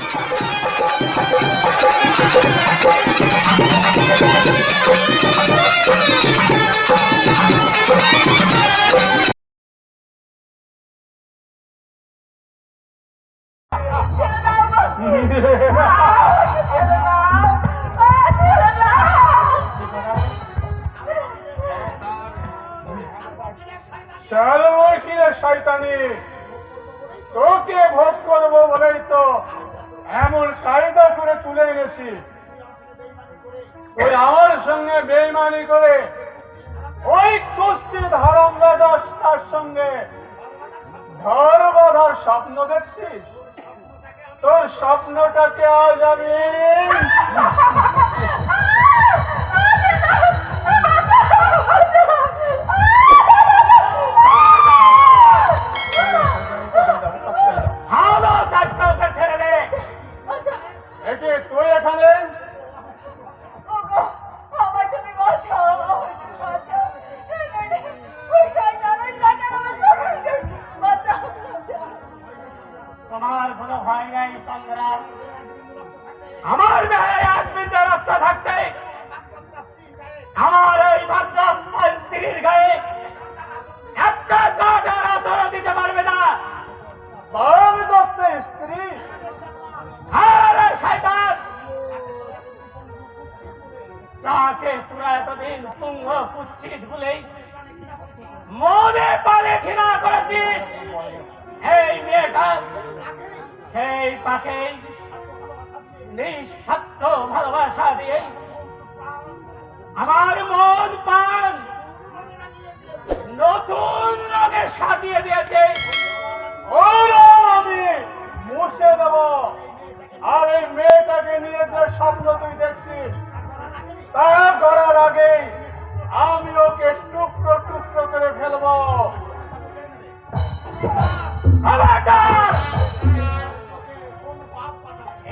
Thank you. তুলে ওই আমার সঙ্গে বেইমানি করে ওই কুৎসিত হারামদাদা তার সঙ্গে ঘর বাঁধার স্বপ্ন দেখছিস? তোর স্বপ্নটাকে আজ আমি মনে পারে ঘৃণা করেছি। এই মেয়েটা, সেই পাকে নিঃস্বার্থ ভালোবাসা দিয়ে আমার মন পান নতুন রঙে সাজিয়ে দিয়েছে। আমি মুছে দেব। আর এই মেয়েটাকে নিয়ে যে স্বপ্ন তুই দেখছিস, তা করার আগে আমি ওকে টুকরো টুকরো করে ফেলব!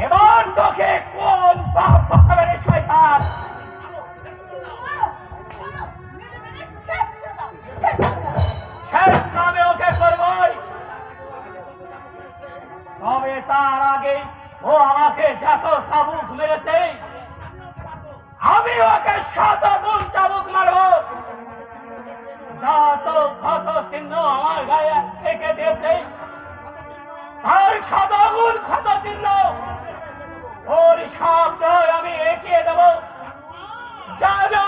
এবার তোকে কোন তবে তার আগে ও আমাকে যত সাবুক মেরেছে ওকে শত গুণ চাবুক মারব যত ক্ষত চিহ্ন আমার গায়ে থেকে দিয়েছে। আর শত গুণ ক্ষত চিহ্ন। ওর শব্দ আমি এগিয়ে দেব। জানো!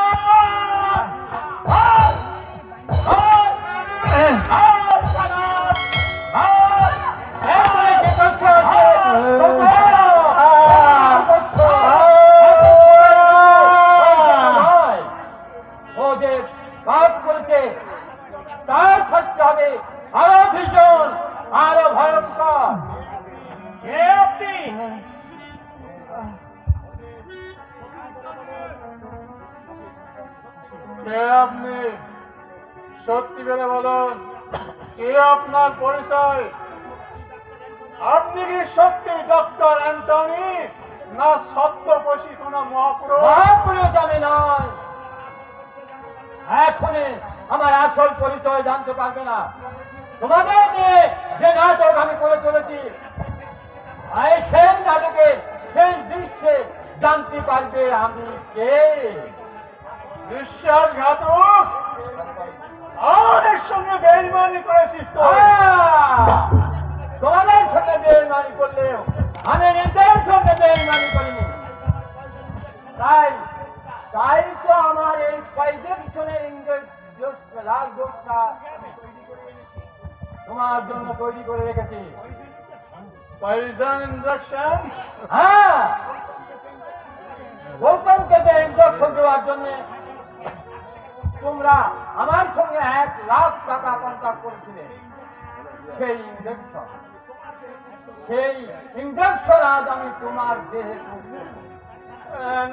আপনি সত্যি করে বলুন, কে আপনার পরিচয়? আপনি কি সত্যি ডক্টর অ্যান্টনি না সত্যপশী কোন মহাপুরুষ? আমি নয় এখনই আমার আসল পরিচয় জানতে পারবে না। তোমাদের নিয়ে যে নাটক আমি করে চলেছি সেই নাটকে, সেই দৃশ্যে জানতে পারবে আমি কে। বিশ্বাসঘাতক আমাদের সঙ্গে বেইমানি করেছিস তো! তোমাদের সঙ্গে বেইমানি করলেও আমি নিজের সঙ্গে বেইমানি করিনি। তাই তাই তো আমার এই ইংরেজ দোষটা, লাল দোষটা তোমার জন্য তৈরি করে রেখেছি। পয়জন ইঞ্জেকশন হ্যাঁ! গৌতমকে যে ইঞ্জেকশন দেওয়ার জন্য তোমরা আমার সঙ্গে এক লাখ টাকা কন্ট্যাক্ট করেছিলে। সেই ইঞ্জেকশন সেই ইঞ্জেকশন আজ আমি তোমার দেহে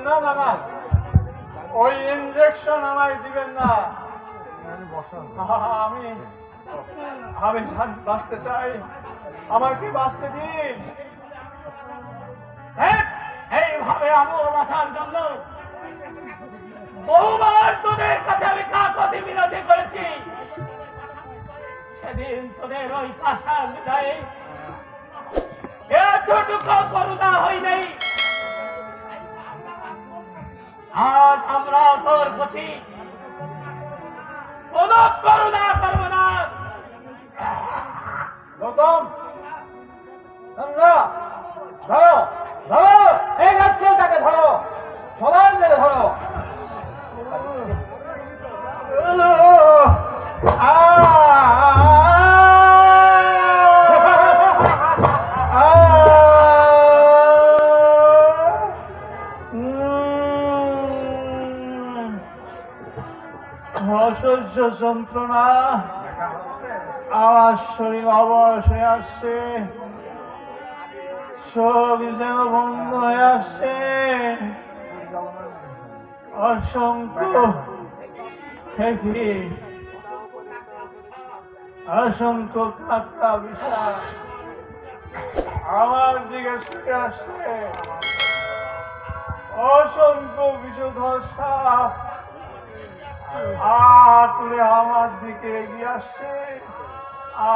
না না ওই ইঞ্জেকশন আমায় দিবেন না। আমি আমি বাঁচতে চাই। আমাকে বাঁচতে দিন। হ্যাঁ, এইভাবে আমিও বাঁচার জন্য বহুবার তোদের কাছে আমি কাকতি বিরতি করেছি। সেদিন তোদের ওই পাশার একটুটুকু করুণা হইলেই আজ আমরা তোর প্রতি কোন করুণা করব না। গৌতম ধরো ধরো, এই গাছটাকে ধরো, সবাই মিলে ধরো। অসহ্য যন্ত্রণা। আমার শরীর অবশ হয়ে আসছে। চোখ যেন বন্ধ হয়ে আসছে। অসংখ্য থেকে অসংখ্য কাকা বিশ্বাস আমার দিকে ছুটে আসছে। অসংখ্য বিষধর সাপ আটুরে আমার দিকে এগিয়ে আসছে। আ,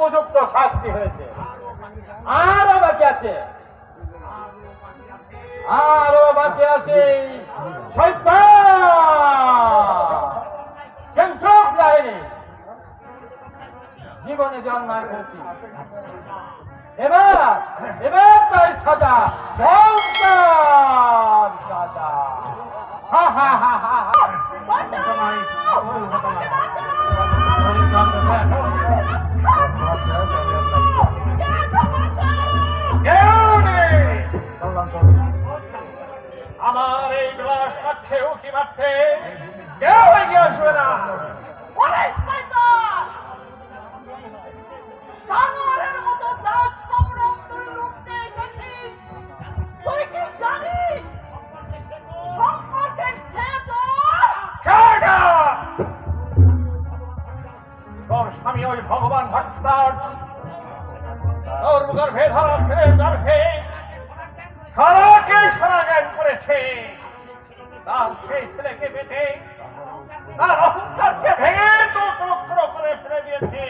উপযুক্ত শাস্তি হয়েছে। তোর স্বামী ওই ভগবান ভক্তার তোর গর্ভে ছেলে গর্ভে। সারাকে সারা জ্ঞান করেছে। তার সেই ছেলেকে পেটে তার অহংকারকে ভেঙে তো টুকর করে ফেলে দিয়েছে।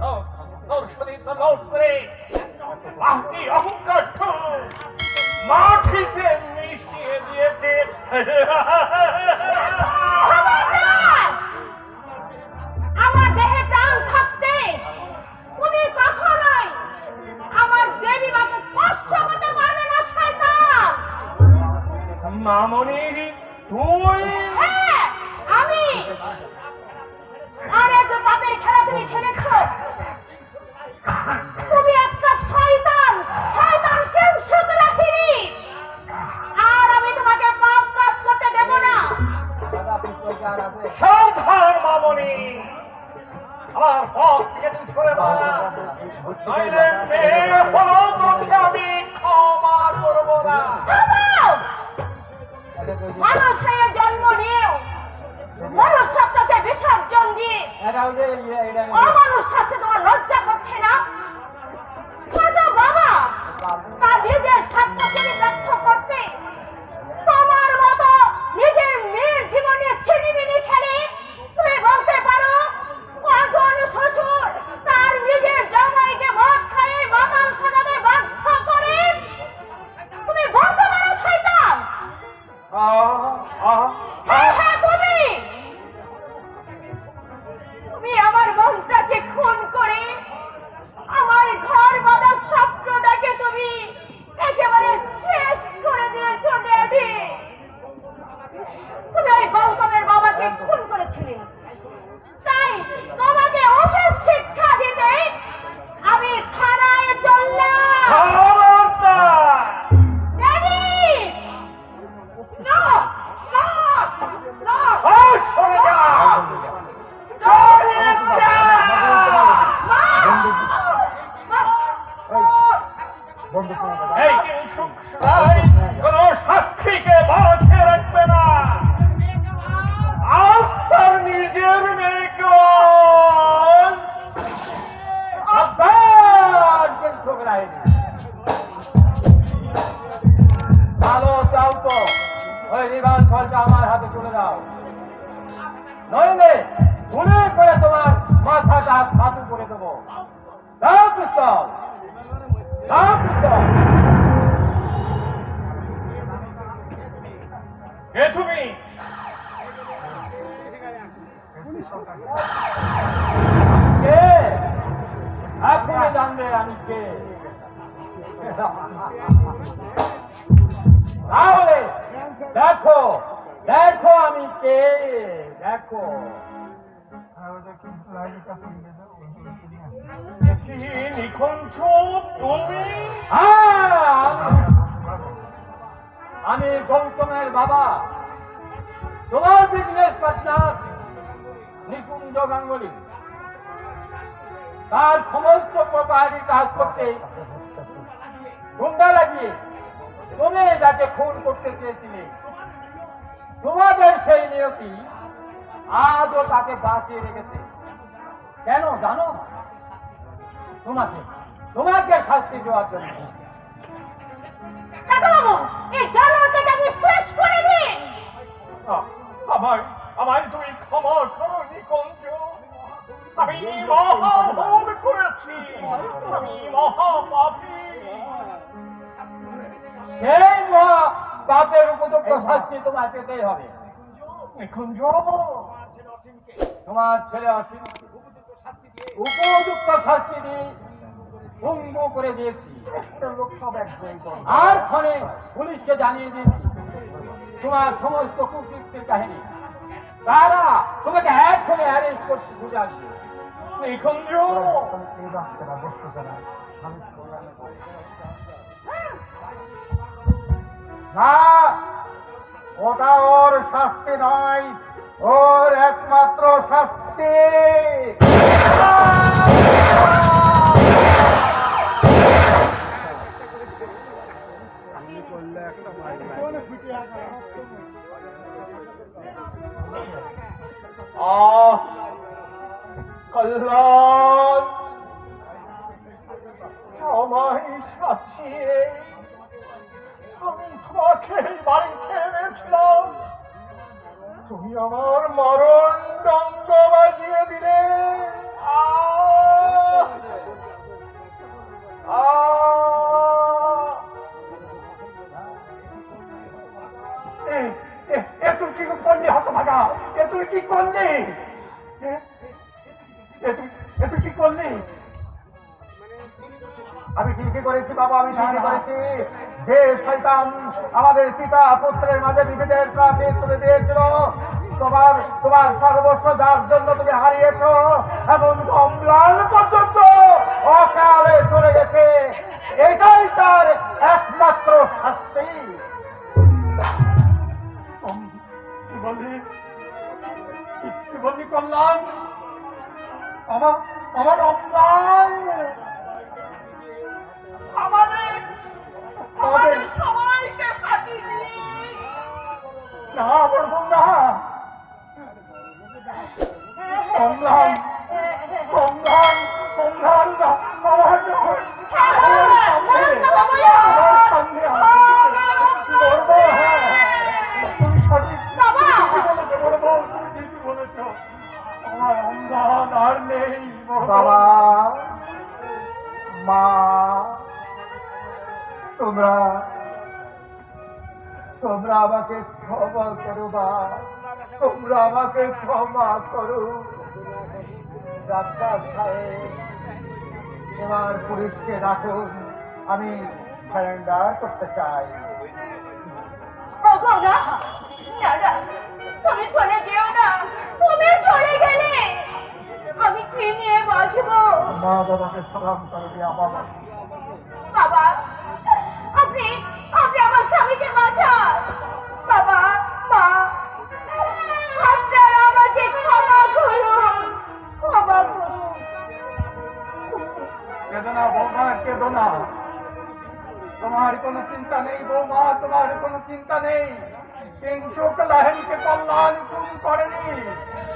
তোর- তোর শরীর তো লোট করে। বাকি অহংকার মাটিতে মিশিয়ে দিয়েছে। মেয়ে হলো তোকে আমি ক্ষমা করব না। মানুষের জন্ম নিয়েও মনুষ্যত্বকে বিসর্জন দিয়ে অমানুষ শাস্তি এই No! নইলে গুলি করে তোমার মাথাটা ফাঁকু করে দেবো। দাও তুমি? জানবে আমি কে? তাহলে দেখো দেখো আমি কে দেখো। হ্যাঁ, আমি- আমি গৌতমের বাবা। তোমার বিজনেস পার্টনার নিকুঞ্জ গাঙ্গুলি। তার সমস্ত প্রপার্টি কাজ করতে গুন্ডা লাগিয়ে তুমি যাকে খুন করতে চেয়েছিলে তোমাদের সেই নিয়তি আজও তাকে বাঁচিয়ে রেখেছে। কেন জানো? তোমাকে তোমাকে শাস্তি দেওয়ার জন্য। কাকাবাবু এই জানোয়ারটাকে আপনি শেষ করে দিন আ- আমায় আমায় তুমি ক্ষমা করো নিকঞ্জ। আমি করেছি। আমি মহা পাপী সেই মহা পাপের উপযুক্ত শাস্তি তোমার পেতেই হবে। নিকুঞ্জ তোমার ছেলে অসীম উপযুক্ত শাস্তি দিয়ে ভঙ্গ করে দিয়েছি। আর ফোনে পুলিশকে জানিয়ে দিয়েছি তোমার সমস্ত কুকৃতির কাহিনী। তারা তোমাকে এক্ষণে অ্যারেস্ট করতে ঘুরে আসবে। নিকুঞ্জ না ওটা ওর শাস্তি নয় ওর একমাত্র শাস্তি। কল্যাণ আমায় সাজিয়ে আমি তোমাকে এই বাড়িতে এনেছিলাম তুমি আমার মরণ ডঙ্গ বাজিয়ে দিলে! এ এ- এ তুই কি করলি হতভাগা? এ তুই কি করলি? এ? এ তুই এ তুই কি করলি? আমি ঠিকই করেছি বাবা আমি ঠিকই করেছি। যে শয়তান আমাদের পিতা, পুত্রের মাঝে বিভেদের প্রাচীর তুলে দিয়েছিল, তোমার তোমার সর্বস্ব যার জন্য তুমি হারিয়েছ এবং কমলাল পর্যন্ত অকালে চলে গেছে। এটাই তার একমাত্র শাস্তি। কি বললি কি- কি আমার আমার অম্লান সবাইকে ফাঁকি না বলব না। না আমার আমার বলব হ্যাঁ। অম্লান আর নেই বাবা মা তোমরা তোমরা আমাকে ক্ষমা করো বা তোমরা আমাকে ক্ষমা করো। ডাক্তার সাহেব এবার পুলিশকে ডাকুন আমি সারেন্ডার করতে চাই। তুমি চলে যেও না। তুমি চলে গেলে আমি কি নিয়ে বাঁচবো? মা বাবাকে সালাম করবি বাবা। আপনি আমার স্বামীকে বাঁচান। বাবা, মা তোমার কোনো চিন্তা নেই, বৌমা, তোমার কোনো চিন্তা নেই। কিংসুক লাহিড়িকে কল্যাণ খুন করেনি?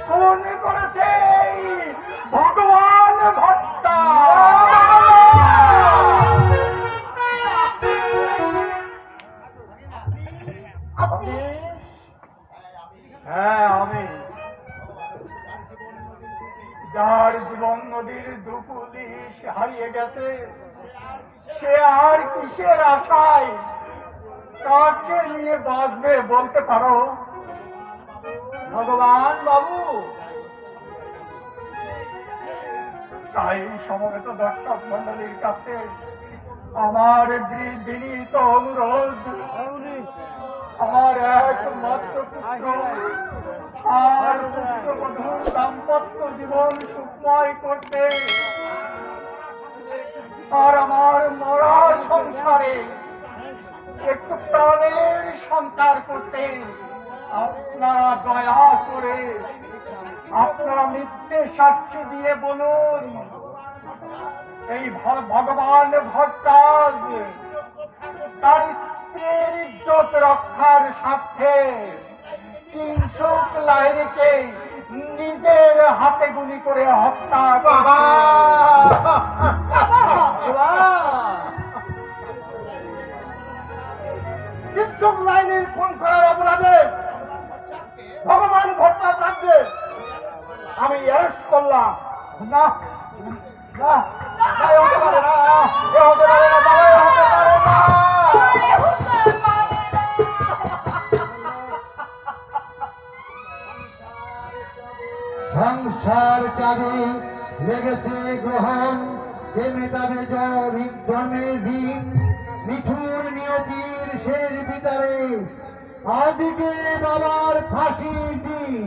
খুন করেছে? এই ভগবান হারিয়ে গেছে। সে আর কিসের আশায়? কাকে নিয়ে বাঁচবে বলতে পারো? ভগবান বাবু। তাই সমবেত দর্শক মন্ডলীর কাছে আমার বিনীত অনুরোধ। আমার একমাত্র পুত্র, আর পুত্রবধূর দাম্পত্য জীবন সুখময় করতে আর আমার মরা সংসারে একটু প্রাণের সঞ্চার করতে আপনারা দয়া করে আপনারা মিথ্যে সাক্ষী দিয়ে বলুন। এই ভগবান ভট্টাজ তার স্ত্রীর ইজ্জত রক্ষার স্বার্থে কিংসুক লাহিড়িকে নিজের হাতে গুলি করে হত্যা বাবা! কিংসুক লাইনের খুন করার অপরাধে ভগবান ভট্টাচার্য আমি অ্যারেস্ট করলাম। না। সংসার চারে লেগেছে গ্রহণ। যে মেটাবে জনভিক জন্মের দিক মিঠুর নিয়তির শেষ বিচারে আজকে বাবার ফাঁসি দিন।